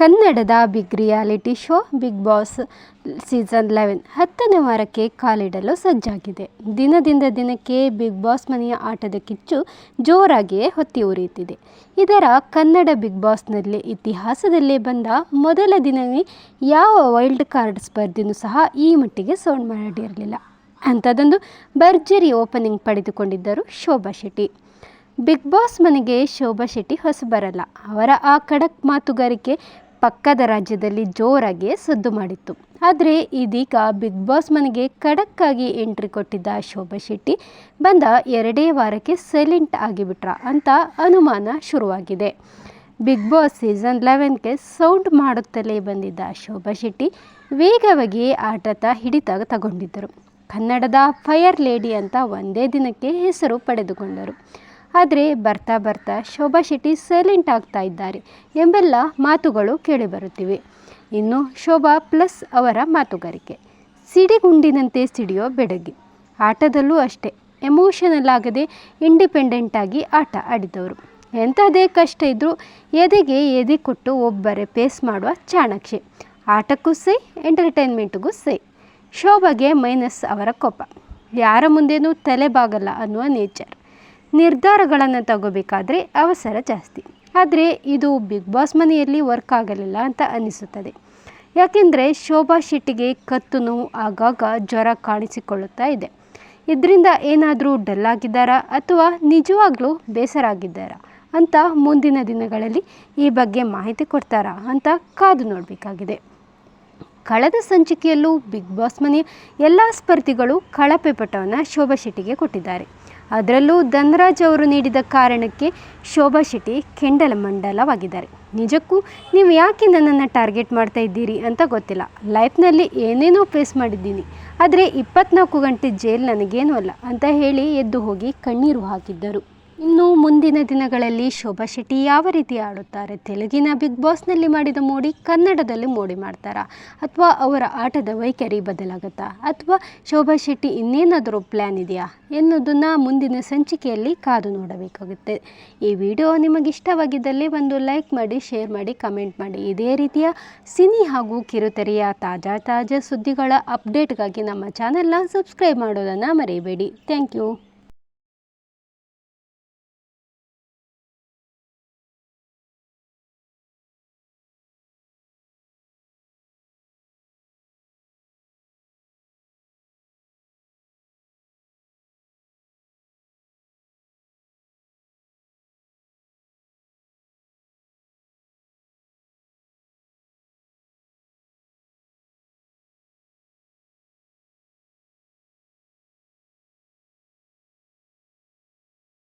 ಕನ್ನಡದ big reality show Bigg Boss season eleven ಹತ್ತನೇ ವಾರಕ್ಕೆ ಕಾಲಿಡಲು ಸಜ್ಜಾಗಿದೆ. ದಿನದಿಂದ ದಿನಕ್ಕೆ ಬಿಗ್ ಬಾಸ್ ಮನೆಯ ಆಟದ ಕಿಚ್ಚು ಜೋರಾಗಿಯೇ ಹೊತ್ತಿ ಉರಿಯುತ್ತಿದೆ. ಇದರ ಕನ್ನಡ ಬಿಗ್ ಬಾಸ್ನಲ್ಲಿ ಇತಿಹಾಸದಲ್ಲೇ ಬಂದ ಮೊದಲ ದಿನವೇ ಯಾವ ವೈಲ್ಡ್ ಕಾರ್ಡ್ ಸ್ಪರ್ಧೆಯೂ ಸಹ ಈ ಮಟ್ಟಿಗೆ ಸೌಂಡ್ ಮಾಡಿರಲಿಲ್ಲ. ಅಂಥದ್ದೊಂದು ಭರ್ಜರಿ ಓಪನಿಂಗ್ ಪಡೆದುಕೊಂಡಿದ್ದರು ಶೋಭಾ ಶೆಟ್ಟಿ. ಬಿಗ್ ಬಾಸ್ ಮನೆಗೆ ಶೋಭಾ ಶೆಟ್ಟಿ ಹೊಸಬರಲ್ಲ. ಅವರ ಆ ಖಡಕ್ ಮಾತುಗಾರಿಕೆ ಪಕ್ಕದ ರಾಜ್ಯದಲ್ಲಿ ಜೋರಾಗಿ ಸದ್ದು ಮಾಡಿತ್ತು. ಆದರೆ ಇದೀಗ ಬಿಗ್ ಬಾಸ್ ಮನೆಗೆ ಖಡಕ್ಕಾಗಿ ಎಂಟ್ರಿ ಕೊಟ್ಟಿದ್ದ ಶೋಭಾ ಶೆಟ್ಟಿ ಬಂದ ಎರಡೇ ವಾರಕ್ಕೆ ಸೈಲೆಂಟ್ ಆಗಿಬಿಟ್ರ ಅಂತ ಅನುಮಾನ ಶುರುವಾಗಿದೆ. ಬಿಗ್ ಬಾಸ್ ಸೀಸನ್ ಲೆವೆನ್ಗೆ ಸೌಂಡ್ ಮಾಡುತ್ತಲೇ ಬಂದಿದ್ದ ಶೋಭಾ ಶೆಟ್ಟಿ ವೇಗವಾಗಿ ಆಟತ ಹಿಡಿತ ತಗೊಂಡಿದ್ದರು. ಕನ್ನಡದ ಫೈರ್ ಲೇಡಿ ಅಂತ ಒಂದೇ ದಿನಕ್ಕೆ ಹೆಸರು ಪಡೆದುಕೊಂಡರು. ಆದರೆ ಬರ್ತಾ ಬರ್ತಾ ಶೋಭಾ ಶೆಟ್ಟಿ ಸೈಲೆಂಟ್ ಆಗ್ತಾ ಇದ್ದಾರೆ ಎಂಬೆಲ್ಲ ಮಾತುಗಳು ಕೇಳಿಬರುತ್ತಿವೆ. ಇನ್ನು ಶೋಭಾ ಪ್ಲಸ್ ಅವರ ಮಾತುಗಾರಿಕೆ. ಸಿಡಿಗುಂಡಿನಂತೆ ಸಿಡಿಯೋ ಬೆಡಗಿ. ಆಟದಲ್ಲೂ ಅಷ್ಟೇ, ಎಮೋಷನಲ್ ಆಗದೆ ಇಂಡಿಪೆಂಡೆಂಟ್ ಆಗಿ ಆಟ ಆಡಿದವರು. ಎಂಥದೇ ಕಷ್ಟ ಇದ್ದರೂ ಎದೆಗೆ ಎದೆ ಕೊಟ್ಟು ಒಬ್ಬರೇ ಪೇಸ್ ಮಾಡುವ ಚಾಣಕ್ಷೆ ಆಟಕ್ಕೂ ಸೈ, ಎಂಟರ್ಟೈನ್ಮೆಂಟ್ಗೂ ಸೈ. ಶೋಭಾಗೆ ಮೈನಸ್ ಅವರ ಕೋಪ. ಯಾರ ಮುಂದೇನೂ ತಲೆ ಬಾಗಲ್ಲ ಅನ್ನುವ ನೇಚರ್. ನಿರ್ಧಾರಗಳನ್ನು ತಗೋಬೇಕಾದ್ರೆ ಅವಸರ ಜಾಸ್ತಿ. ಆದರೆ ಇದು ಬಿಗ್ ಬಾಸ್ ಮನೆಯಲ್ಲಿ ವರ್ಕ್ ಆಗಲಿಲ್ಲ ಅಂತ ಅನ್ನಿಸುತ್ತದೆ. ಯಾಕೆಂದರೆ ಶೋಭಾ ಶೆಟ್ಟಿಗೆ ಕತ್ತು ನೋವು ಆಗಾಗ ಜ್ವರ ಕಾಣಿಸಿಕೊಳ್ಳುತ್ತಾ ಇದೆ. ಇದರಿಂದ ಏನಾದರೂ ಡಲ್ ಆಗಿದ್ದಾರಾ ಅಥವಾ ನಿಜವಾಗ್ಲೂ ಬೇಸರ ಆಗಿದ್ದಾರಾ ಅಂತ ಮುಂದಿನ ದಿನಗಳಲ್ಲಿ ಈ ಬಗ್ಗೆ ಮಾಹಿತಿ ಕೊಡ್ತಾರಾ ಅಂತ ಕಾದು ನೋಡಬೇಕಾಗಿದೆ. ಕಳೆದ ಸಂಚಿಕೆಯಲ್ಲೂ ಬಿಗ್ ಬಾಸ್ ಮನೆಯ ಎಲ್ಲ ಸ್ಪರ್ಧಿಗಳು ಕಳಪೆ ಪಟವನ್ನು ಶೋಭಾ ಶೆಟ್ಟಿಗೆ ಕೊಟ್ಟಿದ್ದಾರೆ. ಅದರಲ್ಲೂ ಧನ್ರಾಜ್ ಅವರು ನೀಡಿದ ಕಾರಣಕ್ಕೆ ಶೋಭಾ ಶೆಟ್ಟಿ ಕೆಂಡಲ ಮಂಡಲವಾಗಿದ್ದಾರೆ. ನಿಜಕ್ಕೂ ನೀವು ಯಾಕೆ ನನ್ನನ್ನು ಟಾರ್ಗೆಟ್ ಮಾಡ್ತಾ ಇದ್ದೀರಿ ಅಂತ ಗೊತ್ತಿಲ್ಲ. ಲೈಫ್ನಲ್ಲಿ ಏನೇನೋ ಫೇಸ್ ಮಾಡಿದ್ದೀನಿ. ಆದರೆ ಇಪ್ಪತ್ನಾಲ್ಕು ಗಂಟೆ ಜೈಲ್ ನನಗೇನೂ ಅಲ್ಲ ಅಂತ ಹೇಳಿ ಎದ್ದು ಹೋಗಿ ಕಣ್ಣೀರು ಹಾಕಿದ್ದರು. ಇನ್ನು ಮುಂದಿನ ದಿನಗಳಲ್ಲಿ ಶೋಭಾ ಶೆಟ್ಟಿ ಯಾವ ರೀತಿ ಆಡುತ್ತಾರೆ? ತೆಲುಗಿನ ಬಿಗ್ ಬಾಸ್ನಲ್ಲಿ ಮಾಡಿದ ಮೋಡಿ ಕನ್ನಡದಲ್ಲಿ ಮೋಡಿ ಮಾಡ್ತಾರಾ? ಅಥವಾ ಅವರ ಆಟದ ವೈಖರಿ ಬದಲಾಗುತ್ತಾ? ಅಥವಾ ಶೋಭಾ ಶೆಟ್ಟಿ ಇನ್ನೇನಾದರೂ ಪ್ಲ್ಯಾನ್ ಇದೆಯಾ? ಎನ್ನುವುದನ್ನು ಮುಂದಿನ ಸಂಚಿಕೆಯಲ್ಲಿ ಕಾದು ನೋಡಬೇಕಾಗುತ್ತೆ. ಈ ವಿಡಿಯೋ ನಿಮಗೆ ಇಷ್ಟವಾಗಿದ್ದಲ್ಲಿ ಒಂದು ಲೈಕ್ ಮಾಡಿ, ಶೇರ್ ಮಾಡಿ, ಕಮೆಂಟ್ ಮಾಡಿ. ಇದೇ ರೀತಿಯ ಸಿನಿ ಹಾಗೂ ಕಿರುತೆರೆಯ ತಾಜಾ ತಾಜಾ ಸುದ್ದಿಗಳ ಅಪ್ಡೇಟ್ಗಾಗಿ ನಮ್ಮ ಚಾನೆಲ್ನ ಸಬ್ಸ್ಕ್ರೈಬ್ ಮಾಡೋದನ್ನು ಮರೆಯಬೇಡಿ ಥ್ಯಾಂಕ್ ಯು.